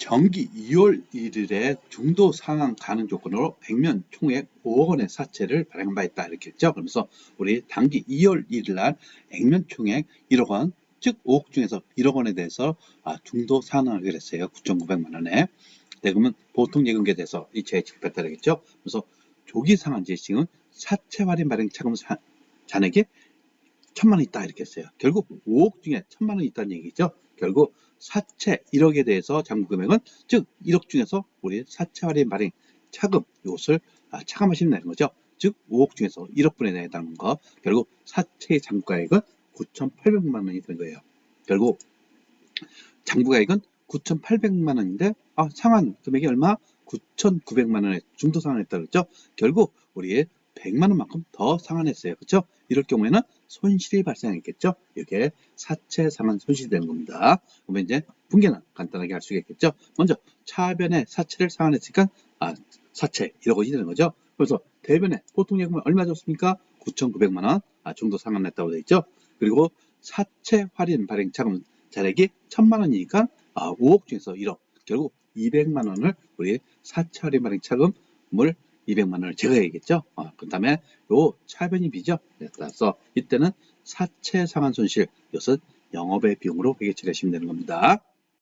정기 2월 1일에 중도 상환 가능 조건으로 액면 총액 5억 원의 사채를 발행한 바 있다 이렇게 했죠. 그러면서 우리 당기 2월 1일 날 액면 총액 1억 원, 즉 5억 중에서 1억 원에 대해서 아, 중도 상환을 그랬어요. 9,900만 원에. 대금은 보통 예금계에 대해서 이체에 지급했다 그랬죠. 그래서 조기 상환 지시은 사채 할인 발행 차금 사- 잔액이 천만 원 있다 이렇게 했어요. 결국 5억 중에 천만 원 있다는 얘기죠. 결국 사채 1억에 대해서 잔고 금액은 즉 1억 중에서 우리 사채 할인 발행 차금 이것을 아, 차감하시면 되는 거죠. 즉 5억 중에서 1억분에 해당하는 거 결국 사채의 잔고가액은 9,800만 원이 되는 거예요. 결국 잔고가액은 9,800만 원인데 아, 상환 금액이 얼마? 9,900만 원에 중도 상환했다 그랬죠. 결국 우리 100만 원만큼 더 상환했어요. 그렇죠? 이럴 경우에는 손실이 발생했겠죠. 이게 사채 상환 손실이 되는 겁니다. 그러면 이제 분개는 간단하게 할수 있겠죠. 먼저 차변에 사채를 상환했으니까 아, 사채 1억 원이 되는 거죠. 그래서 대변에 보통 예금은 얼마 줬습니까? 9,900만 원 아, 정도 상환했다고 되어 있죠. 그리고 사채 할인 발행 차금 잔액이 1,000만 원이니까 아, 5억 중에서 1억 결국 200만 원을 우리 사채 할인 발행 차금을 200만 원을 제거해야겠죠. 어, 그 다음에 요. 네, 따라서 이때는 사채 상환 손실 이것은 영업의 비용으로 회계 처리하시면 되는 겁니다.